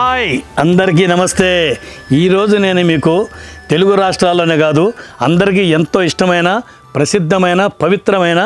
Hi అందరికీ నమస్తే. ఈరోజు నేను మీకు తెలుగు రాష్ట్రాల్లోనే కాదు అందరికీ ఎంతో ఇష్టమైన ప్రసిద్ధమైన పవిత్రమైన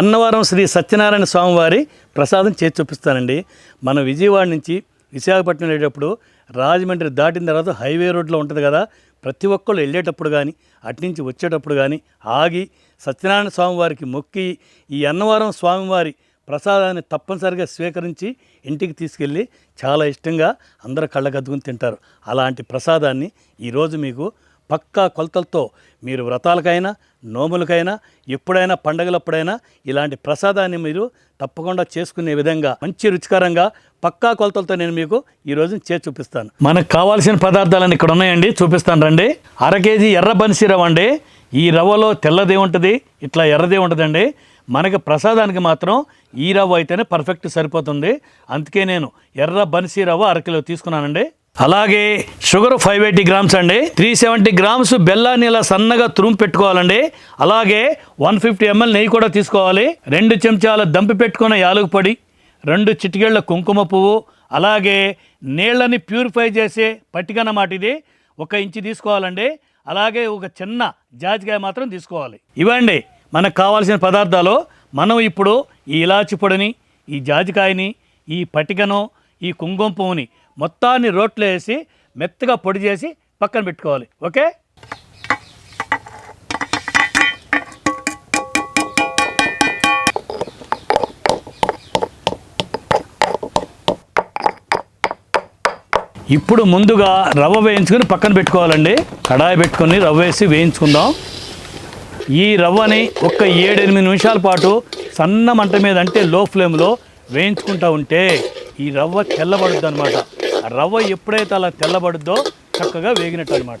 అన్నవరం శ్రీ సత్యనారాయణ స్వామివారి ప్రసాదం చేసి చూపిస్తానండి. మన విజయవాడ నుంచి విశాఖపట్నం వెళ్ళేటప్పుడు రాజమండ్రి దాటిన తర్వాత హైవే రోడ్లో ఉంటుంది కదా ప్రతి ఒక్కళ్ళు వెళ్ళేటప్పుడు కానీ అట్నుంచి వచ్చేటప్పుడు కానీ ఆగి సత్యనారాయణ స్వామివారికి మొక్కి ఈ అన్నవరం స్వామివారి ప్రసాదాన్ని తప్పనిసరిగా స్వీకరించి ఇంటికి తీసుకెళ్ళి చాలా ఇష్టంగా అందరూ కళ్ళకద్దుకుని తింటారు. అలాంటి ప్రసాదాన్ని ఈరోజు మీకు పక్కా కొలతలతో మీరు వ్రతాలకైనా నోములకైనా ఎప్పుడైనా పండగలప్పుడైనా ఇలాంటి ప్రసాదాన్ని మీరు తప్పకుండా చేసుకునే విధంగా మంచి రుచికరంగా పక్కా కొలతలతో నేను మీకు ఈరోజు చేసి చూపిస్తాను. మనకు కావాల్సిన పదార్థాలన్నీ ఇక్కడ ఉన్నాయండి. చూపిస్తాను రండి. అర కేజీ ఎర్ర బన్సీ రవ్వ అండి. ఈ రవ్వలో తెల్లదే ఉంటుంది. ఇట్లా ఎర్రదే ఉంటుందండి. మనకి ప్రసాదానికి మాత్రం ఈ రవ్వ అయితేనే పర్ఫెక్ట్ సరిపోతుంది. అందుకే నేను ఎర్ర బన్సీ రవ్వ అరకిలో తీసుకున్నానండి. అలాగే షుగర్ ఫైవ్ ఎయిటీ గ్రామ్స్ అండి. త్రీ సెవెంటీ గ్రామ్స్ బెల్లాన్ని ఇలా సన్నగా తురుము పెట్టుకోవాలండి. అలాగే వన్ ఫిఫ్టీ ఎంఎల్ నెయ్యి కూడా తీసుకోవాలి. రెండు చెంచాల దంపి పెట్టుకున్న యాలక పొడి రెండు చిటికేళ్ళ కుంకుమ పువ్వు అలాగే నీళ్ళని ప్యూరిఫై చేసే పట్టికన్నమాట ఇది. ఒక ఇంచు తీసుకోవాలండి. అలాగే ఒక చిన్న జాజికాయ మాత్రం తీసుకోవాలి. ఇవ్వండి. మనకు కావాల్సిన పదార్థాలు మనం ఇప్పుడు ఈ ఇలాచి పొడిని ఈ జాజికాయని ఈ పటికను ఈ కుంకుమ పువ్వుని మొత్తాన్ని రోట్లో వేసి మెత్తగా పొడి చేసి పక్కన పెట్టుకోవాలి. ఓకే? ఇప్పుడు ముందుగా రవ్వ వేయించుకొని పక్కన పెట్టుకోవాలండి. కడాయి పెట్టుకొని రవ్వ వేసి వేయించుకుందాం. ఈ రవ్వని ఒక ఏడెనిమిది నిమిషాల పాటు సన్న మంట మీద అంటే లో ఫ్లేమ్లో వేయించుకుంటూ ఉంటే ఈ రవ్వ తెల్లబడుద్ది అనమాట ఆ రవ్వ ఎప్పుడైతే అలా తెల్లబడుద్దో చక్కగా వేగినట్టు అనమాట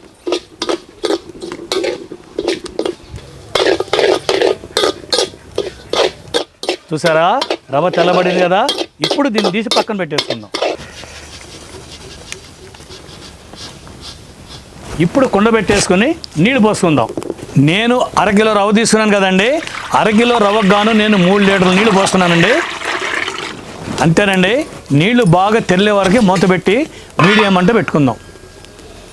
చూసారా? రవ్వ తెల్లబడింది కదా? ఇప్పుడు దీన్ని తీసి పక్కన పెట్టేసుకుందాం. ఇప్పుడు కుండ పెట్టేసుకొని నీళ్ళు పోసుకుందాం. నేను అరకిలో రవ్వ తీసుకున్నాను కదండి. అరకిలో రవ్వకు గాను నేను మూడు లీటర్ల నీళ్ళు పోస్తున్నానండి. అంతేనండి. నీళ్ళు బాగా తెల్లే వరకు మూత పెట్టి మీడియం అంటే పెట్టుకుందాం.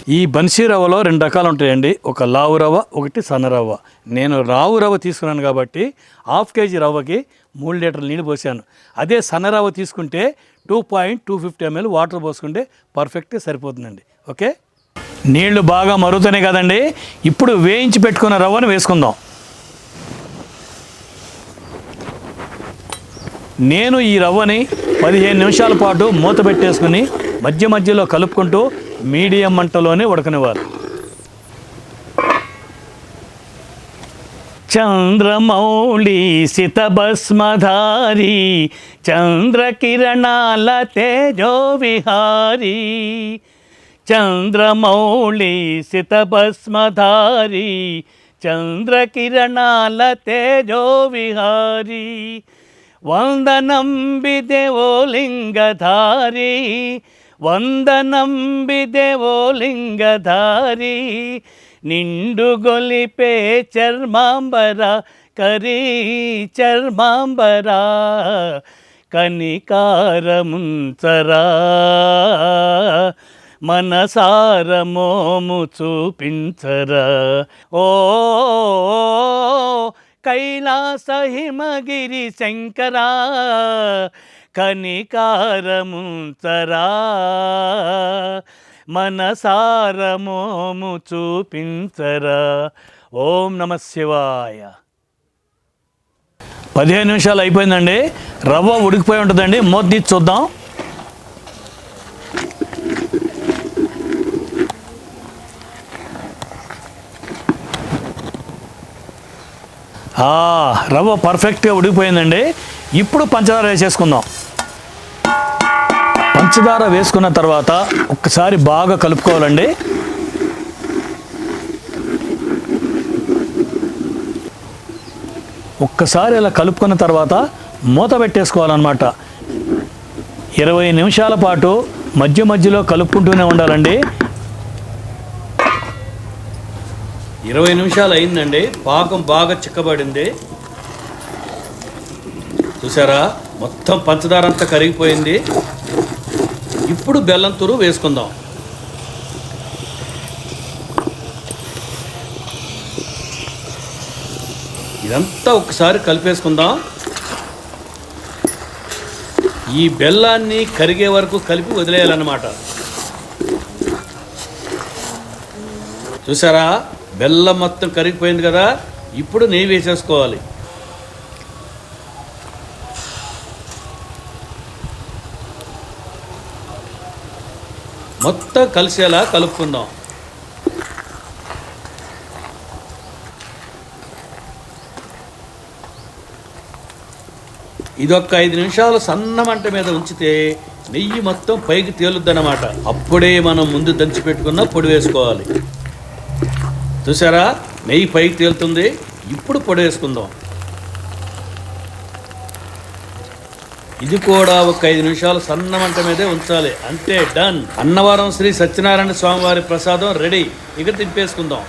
ఈ బన్సీ రవ్వలో రెండు రకాలు ఉంటాయండి. ఒక లావు రవ్వ ఒకటి సన్న రవ్వ. నేను రావు రవ్వ తీసుకున్నాను కాబట్టి హాఫ్ కేజీ రవ్వకి మూడు లీటర్ల నీళ్ళు పోసాను. అదే సన్న రవ్వ తీసుకుంటే two point two fifty ml water పోసుకుంటే పర్ఫెక్ట్గా సరిపోతుందండి. ఓకే? నీళ్ళు బాగా మరుగుతున్నాయి కదండి. ఇప్పుడు వేయించి పెట్టుకున్న రవ్వను వేసుకుందాం. నేను ఈ రవ్వని పదిహేను నిమిషాల పాటు మూత పెట్టేసుకుని మధ్య మధ్యలో కలుపుకుంటూ మీడియం మంటలోనే ఉడకనివ్వాలి. చంద్రమౌళి సితభస్మధారి చంద్రకిరణాల తేజో విహారీ చంద్రమౌళి శితభస్మధారి చంద్రకిరణాల తేజో విహారీ వందనంబిదెవో లింగధారి వందనంబిదెవో లింగధారి నిండు గొలిపే చర్మాంబర కరీ చర్మాంబర కనికారముంచరా. మనసారమోము చూపించరా. ఓ కైలాస హిమగిరి శంకరా కనికారముంచరా మనసారమోము చూపించరా. ఓం నమ శివాయ. పదిహేను నిమిషాలు అయిపోయిందండి. రవ్వ ఉడికిపోయి ఉంటుందండి. మూత తీసి చూద్దాం. రవ్వ పర్ఫెక్ట్గా ఉడికిపోయిందండి. ఇప్పుడు పంచదార వేసేసుకుందాం. పంచదార వేసుకున్న తర్వాత ఒక్కసారి బాగా కలుపుకోవాలండి. ఒక్కసారి ఇలా కలుపుకున్న తర్వాత మూత పెట్టేసుకోవాలన్నమాట. ఇరవై నిమిషాల పాటు మధ్య మధ్యలో కలుపుకుంటూనే ఉండాలండి. ఇరవై నిమిషాలు అయిందండి. పాకం బాగా చిక్కబడింది. చూసారా? మొత్తం పంచదార అంతా కరిగిపోయింది. ఇప్పుడు బెల్లం తురు వేసుకుందాం. ఇదంతా ఒకసారి కలిపేసుకుందాం. ఈ బెల్లాన్ని కరిగే వరకు కలిపి వదిలేయాలన్నమాట. చూసారా? బెల్లం మొత్తం కరిగిపోయింది కదా ఇప్పుడు నెయ్యి వేసేసుకోవాలి. మొత్తం కలిసేలా కలుపుకుందాం. ఇది ఒక ఐదు నిమిషాలు సన్న మంట మీద ఉంచితే నెయ్యి మొత్తం పైకి తేలుద్దన్నమాట. అప్పుడే మనం ముందు దంచి పెట్టుకున్న పొడి వేసుకోవాలి. చూసారా నెయ్యి పైకి తేలుతుంది. ఇప్పుడు పొడేసుకుందాం. ఇది కూడా ఒక ఐదు నిమిషాలు సన్న మంట మీదే ఉంచాలి. అంతే డన్. అన్నవరం శ్రీ సత్యనారాయణ స్వామివారి ప్రసాదం రెడీ. ఇక తిప్పేసుకుందాం.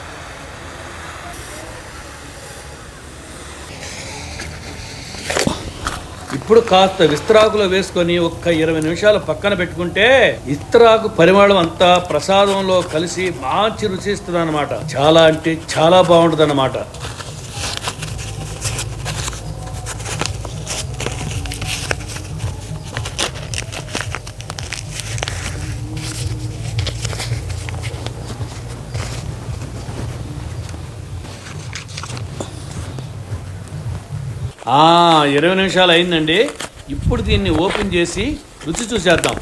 ఇప్పుడు కాస్త విస్తరాకులో వేసుకొని ఒక్క ఇరవై నిమిషాలు పక్కన పెట్టుకుంటే ఇస్త్రాకు పరిమాణం అంతా ప్రసాదంలో కలిసి మంచి రుచి ఇస్తుంది అనమాట చాలా అంటే చాలా బాగుంటుంది అనమాట ఇరవై నిమిషాలు అయిందండి. ఇప్పుడు దీన్ని ఓపెన్ చేసి రుచి చూసేద్దాం.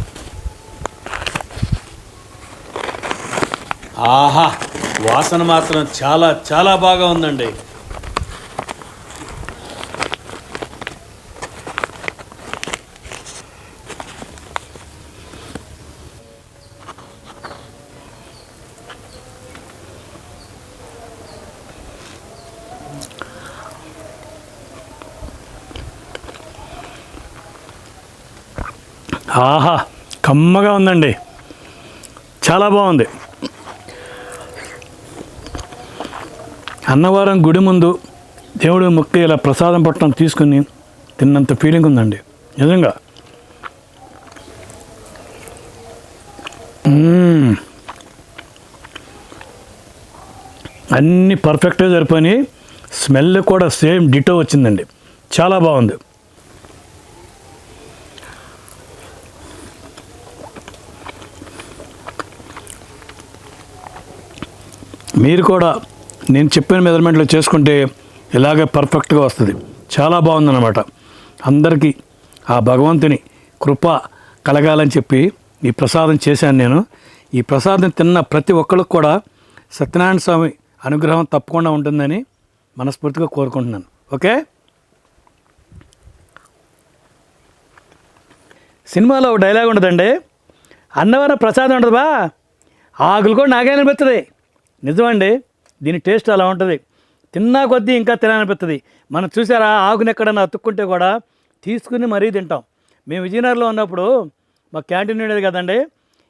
ఆహా వాసన మాత్రం చాలా చాలా బాగా ఉందండి. ఆహా కమ్మగా ఉందండి. చాలా బాగుంది. అన్నవరం గుడి ముందు దేవుడు ముక్తి ఇలా ప్రసాదం పట్టణం తీసుకుని తిన్నంత ఫీలింగ్ ఉందండి. నిజంగా. అన్నీ పర్ఫెక్ట్గా సరిపోయి స్మెల్ కూడా సేమ్ డిటో వచ్చిందండి. చాలా బాగుంది. మీరు కూడా నేను చెప్పిన మెజర్మెంట్లు చేసుకుంటే ఇలాగే పర్ఫెక్ట్గా వస్తుంది. చాలా బాగుందన్నమాట. అందరికీ ఆ భగవంతుని కృప కలగాలని చెప్పి ఈ ప్రసాదం చేశాను నేను. ఈ ప్రసాదం తిన్న ప్రతి ఒక్కరికి కూడా సత్యనారాయణ స్వామి అనుగ్రహం తప్పకుండా ఉంటుందని మనస్ఫూర్తిగా కోరుకుంటున్నాను. ఓకే? సినిమాలో ఒక డైలాగ్ ఉండదండి అన్నవరం ప్రసాదం ఉండదు బా ఆకులు కూడా నాకే అనిపిస్తుంది నిజమండి దీని టేస్ట్ అలా ఉంటుంది. తిన్నా కొద్దీ ఇంకా తినాలనిపిస్తుంది మనం చూసారా ఆకుని ఎక్కడన్నా అతుక్కుంటే కూడా తీసుకుని మరీ తింటాం. మేము విజయనగరంలో ఉన్నప్పుడు మా క్యాంటీన్ ఉండేది కదండి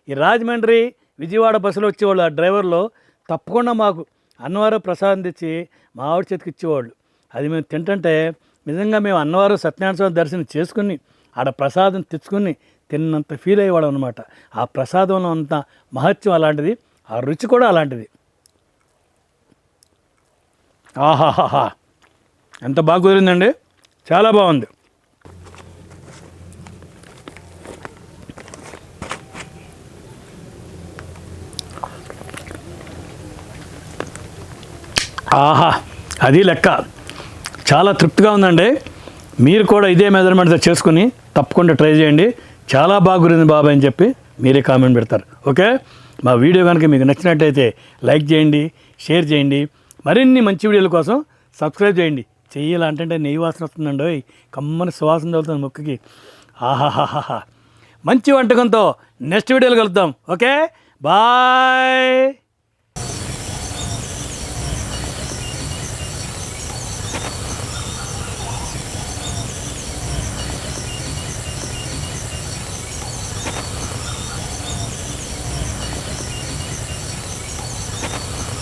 ఈ రాజమండ్రి విజయవాడ బస్సులో వచ్చేవాళ్ళు ఆ డ్రైవర్లో తప్పకుండా మాకు అన్నవరం ప్రసాదం తెచ్చి మా ఆవిడ చేతికి ఇచ్చేవాళ్ళు. అది మేము తింటుంటే నిజంగా మేము అన్నవరం సత్యనారాయణ స్వామి దర్శనం చేసుకుని ఆడ ప్రసాదం తెచ్చుకుని తిన్నంత ఫీల్ అయ్యేవాడు అనమాట ఆ ప్రసాదంలో అంత మహత్యం అలాంటిది ఆ రుచి కూడా అలాంటిది. ఆహాహాహా. ఎంత బాగా కుదిరిందండి? చాలా బాగుంది. ఆహా అది లెక్క. చాలా తృప్తిగా ఉందండి. మీరు కూడా ఇదే మెజర్మెంట్తో చేసుకుని తప్పకుండా ట్రై చేయండి. చాలా బాగుంది బాబాయ్ అని చెప్పి మీరే కామెంట్ పెడతారు. ఓకే మా వీడియో కనుక మీకు నచ్చినట్టయితే లైక్ చేయండి షేర్ చేయండి. మరిన్ని మంచి వీడియోల కోసం సబ్స్క్రైబ్ చేయండి. చెయ్యాలంటే నెయ్యి వాసన వస్తుందండి. ఓయ్ కమ్మని సువాసన తగులుతుంది ముక్కుకి. ఆహాహాహా మంచి వంటకంతో నెక్స్ట్ వీడియోలు కలుద్దాం. ఓకే? బాయ్!